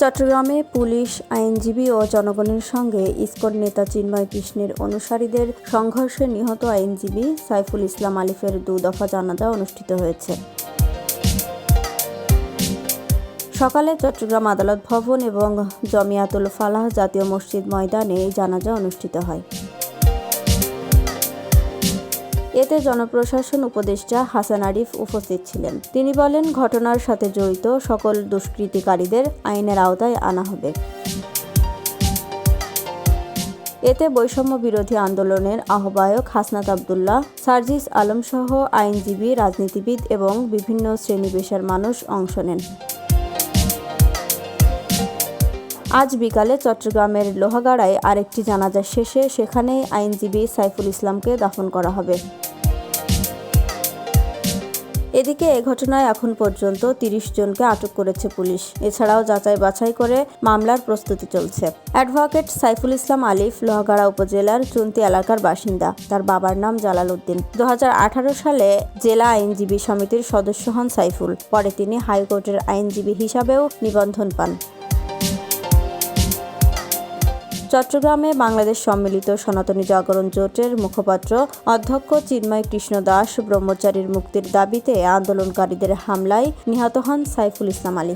চট্টগ্রামে পুলিশ, আইনজীবী ও জনগণের সঙ্গে ইসকন নেতা চিন্ময় কৃষ্ণের অনুসারীদের সংঘর্ষে নিহত আইনজীবী সাইফুল ইসলাম আলিফের দু দফা জানাজা অনুষ্ঠিত হয়েছে। সকালে চট্টগ্রাম আদালত ভবন এবং জমিয়াতুল ফালাহ জাতীয় মসজিদ ময়দানে এই জানাজা অনুষ্ঠিত হয়। এতে জনপ্রশাসন উপদেষ্টা হাসান আরিফ উপস্থিত ছিলেন। তিনি বলেন, ঘটনার সাথে জড়িত সকল দুষ্কৃতিকারীদের আইনের আওতায় আনা হবে। এতে বৈষম্য বিরোধী আন্দোলনের আহ্বায়ক হাসনাত আবদুল্লাহ, সার্জিস আলমসহ আইনজীবী, রাজনীতিবিদ এবং বিভিন্ন শ্রেণি পেশার মানুষ অংশ নেন। আজ বিকালে চট্টগ্রামের লোহাগাড়ায় আরেকটি জানাজা শেষে সেখানেই আইনজীবী সাইফুল ইসলামকে দাফন করা হবে। এদিকে এ ঘটনায় এখন পর্যন্ত তিরিশ জনকে আটক করেছে পুলিশ। এছাড়াও যাচাই বাছাই করে মামলার প্রস্তুতি চলছে। অ্যাডভোকেট সাইফুল ইসলাম আলিফ লোহাগাড়া উপজেলার চুন্তি এলাকার বাসিন্দা। তার বাবার নাম জালাল উদ্দিন দু হাজার আঠারো সালে জেলা আইনজীবী সমিতির সদস্য হন সাইফুল। পরে তিনি হাইকোর্টের আইনজীবী হিসাবেও নিবন্ধন পান। চট্টগ্রামে বাংলাদেশ সম্মিলিত সনাতনী জাগরণ জোটের মুখপাত্র অধ্যক্ষ চিন্ময় কৃষ্ণ দাস ব্রহ্মচারীর মুক্তির দাবিতে আন্দোলনকারীদের হামলায় নিহত হন সাইফুল ইসলাম আলী।